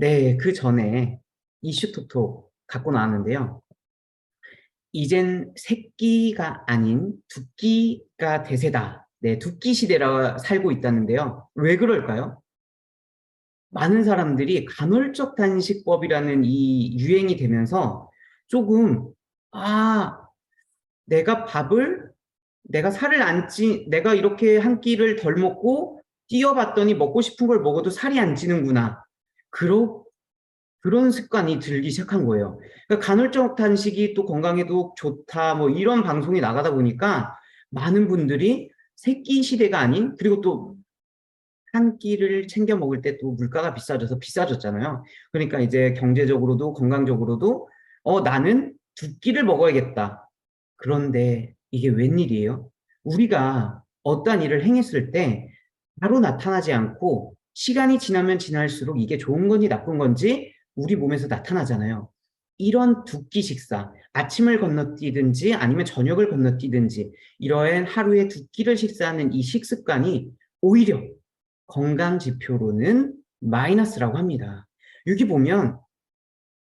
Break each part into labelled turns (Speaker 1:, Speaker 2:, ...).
Speaker 1: 네, 그 전에 이슈톡톡 갖고 나왔는데요. 이젠 새끼가 아닌 두끼가 대세다. 네, 두끼 시대라 살고 있다는데요. 왜 그럴까요? 많은 사람들이 간헐적 단식법이라는 이 유행이 되면서 조금 아 내가 밥을 내가 살을 안 찌, 내가 이렇게 한 끼를 덜 먹고 뛰어봤더니 먹고 싶은 걸 먹어도 살이 안 찌는구나. 그러, 그런 습관이 들기 시작한 거예요. 그러니까 간헐적 단식이 또 건강에도 좋다, 뭐 이런 방송이 나가다 보니까 많은 분들이 새끼 시대가 아닌, 그리고 또 한 끼를 챙겨 먹을 때 또 물가가 비싸져서 비싸졌잖아요. 그러니까 이제 경제적으로도 건강적으로도 어, 나는 두 끼를 먹어야겠다. 그런데 이게 웬일이에요? 우리가 어떤 일을 행했을 때 바로 나타나지 않고 시간이 지나면 지날수록 이게 좋은 건지 나쁜 건지 우리 몸에서 나타나잖아요. 이런 두 끼 식사, 아침을 건너뛰든지 아니면 저녁을 건너뛰든지 이러한 하루에 두 끼를 식사하는 이 식습관이 오히려 건강 지표로는 마이너스라고 합니다. 여기 보면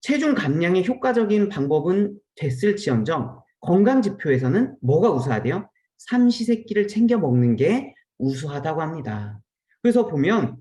Speaker 1: 체중 감량에 효과적인 방법은 됐을지언정 건강 지표에서는 뭐가 우수하대요? 삼시세끼를 챙겨 먹는 게 우수하다고 합니다. 그래서 보면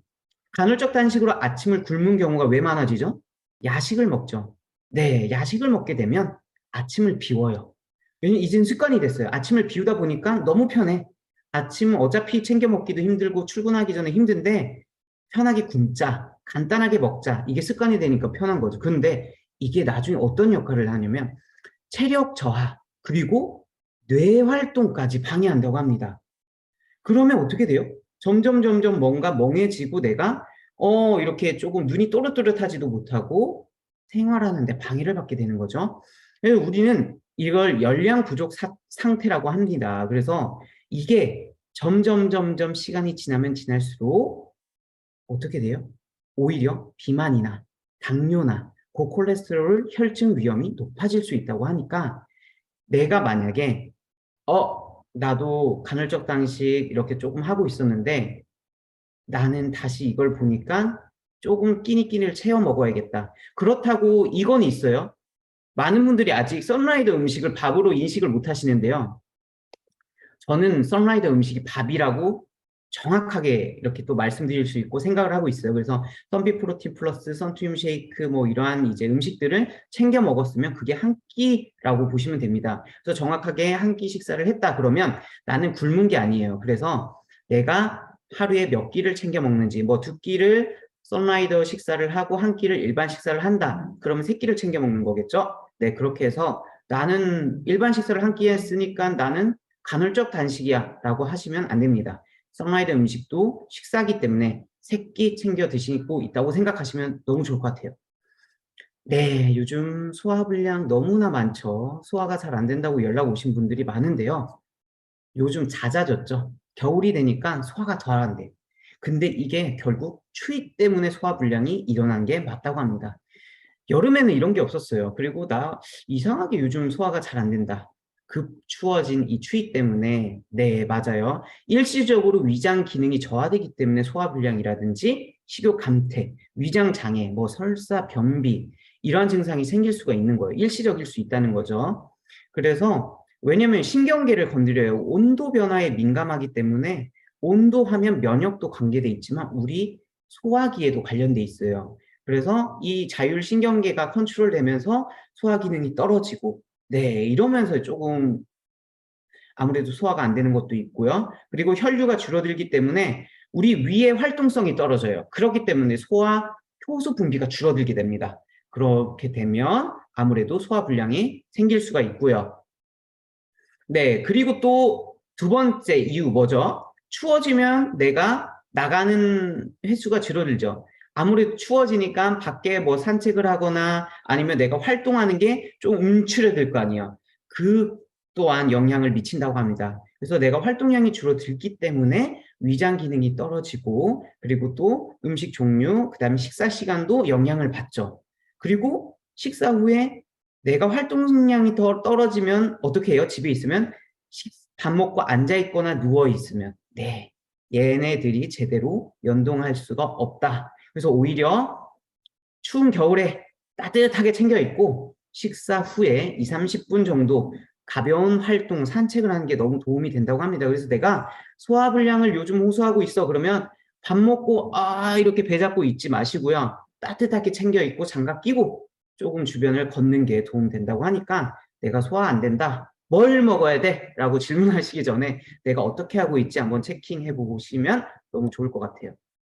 Speaker 1: 간헐적 단식으로 아침을 굶은 경우가 왜 많아지죠? 야식을 먹죠. 네, 야식을 먹게 되면 아침을 비워요. 왜냐면 이젠 습관이 됐어요. 아침을 비우다 보니까 너무 편해. 아침 어차피 챙겨 먹기도 힘들고 출근하기 전에 힘든데 편하게 굶자, 간단하게 먹자 이게 습관이 되니까 편한 거죠. 근데 이게 나중에 어떤 역할을 하냐면 체력 저하 그리고 뇌 활동까지 방해한다고 합니다. 그러면 어떻게 돼요? 점점 점점 뭔가 멍해지고 내가 어 이렇게 조금 눈이 또렷또렷하지도 못하고 생활하는데 방해를 받게 되는 거죠. 그래서 우리는 이걸 열량 부족 사, 상태라고 합니다. 그래서 이게 점점 점점 시간이 지나면 지날수록 어떻게 돼요? 오히려 비만이나 당뇨나 고콜레스테롤 혈증 위험이 높아질 수 있다고 하니까 내가 만약에 어 나도 간헐적 단식 이렇게 조금 하고 있었는데 나는 다시 이걸 보니까 조금 끼니끼니를 채워 먹어야겠다. 그렇다고 이건 있어요. 많은 분들이 아직 썬라이더 음식을 밥으로 인식을 못 하시는데요. 저는 썬라이더 음식이 밥이라고 정확하게 이렇게 또 말씀드릴 수 있고 생각을 하고 있어요. 그래서 썬비 프로틴 플러스 선트륨 쉐이크 뭐 이러한 이제 음식들을 챙겨 먹었으면 그게 한 끼라고 보시면 됩니다. 그래서 정확하게 한 끼 식사를 했다 그러면 나는 굶은 게 아니에요. 그래서 내가 하루에 몇 끼를 챙겨 먹는지 뭐 두 끼를 썬라이더 식사를 하고 한 끼를 일반 식사를 한다. 그러면 세 끼를 챙겨 먹는 거겠죠? 네, 그렇게 해서 나는 일반 식사를 한끼 했으니까 나는 간헐적 단식이야 라고 하시면 안 됩니다. 썬라이드 음식도 식사기 때문에 새끼 챙겨 드시고 있다고 생각하시면 너무 좋을 것 같아요. 네, 요즘 소화불량 너무나 많죠. 소화가 잘 안 된다고 연락 오신 분들이 많은데요. 요즘 잦아졌죠. 겨울이 되니까 소화가 덜안 돼. 근데 이게 결국 추위 때문에 소화불량이 일어난 게 맞다고 합니다. 여름에는 이런 게 없었어요. 그리고 나 이상하게 요즘 소화가 잘 안 된다. 급 추워진 이 추위 때문에 네 맞아요 일시적으로 위장 기능이 저하되기 때문에 소화불량이라든지 식욕 감퇴, 위장 장애, 뭐 설사, 변비 이러한 증상이 생길 수가 있는 거예요 일시적일 수 있다는 거죠 그래서 왜냐면 신경계를 건드려요 온도 변화에 민감하기 때문에 온도 하면 면역도 관계돼 있지만 우리 소화기에도 관련돼 있어요 그래서 이 자율 신경계가 컨트롤되면서 소화 기능이 떨어지고 네, 이러면서 조금 아무래도 소화가 안 되는 것도 있고요. 그리고 혈류가 줄어들기 때문에 우리 위의 활동성이 떨어져요. 그렇기 때문에 소화 효소 분비가 줄어들게 됩니다. 그렇게 되면 아무래도 소화 불량이 생길 수가 있고요. 네, 그리고 또 두 번째 이유 뭐죠? 추워지면 내가 나가는 횟수가 줄어들죠. 아무래도 추워지니까 밖에 뭐 산책을 하거나 아니면 내가 활동하는 게 좀 움츠려들 거 아니에요. 그 또한 영향을 미친다고 합니다. 그래서 내가 활동량이 줄어들기 때문에 위장 기능이 떨어지고 그리고 또 음식 종류, 그 다음에 식사 시간도 영향을 받죠. 그리고 식사 후에 내가 활동량이 더 떨어지면 어떻게 해요? 집에 있으면 밥 먹고 앉아 있거나 누워 있으면 네 얘네들이 제대로 연동할 수가 없다. 그래서 오히려 추운 겨울에 따뜻하게 챙겨 입고 식사 후에 2, 30분 정도 가벼운 활동, 산책을 하는 게 너무 도움이 된다고 합니다. 그래서 내가 소화불량을 요즘 호소하고 있어. 그러면 밥 먹고 아 이렇게 배 잡고 있지 마시고요. 따뜻하게 챙겨 입고 장갑 끼고 조금 주변을 걷는 게 도움 된다고 하니까 내가 소화 안 된다. 뭘 먹어야 돼? 라고 질문하시기 전에 내가 어떻게 하고 있지 한번 체킹해 보시면 너무 좋을 것 같아요.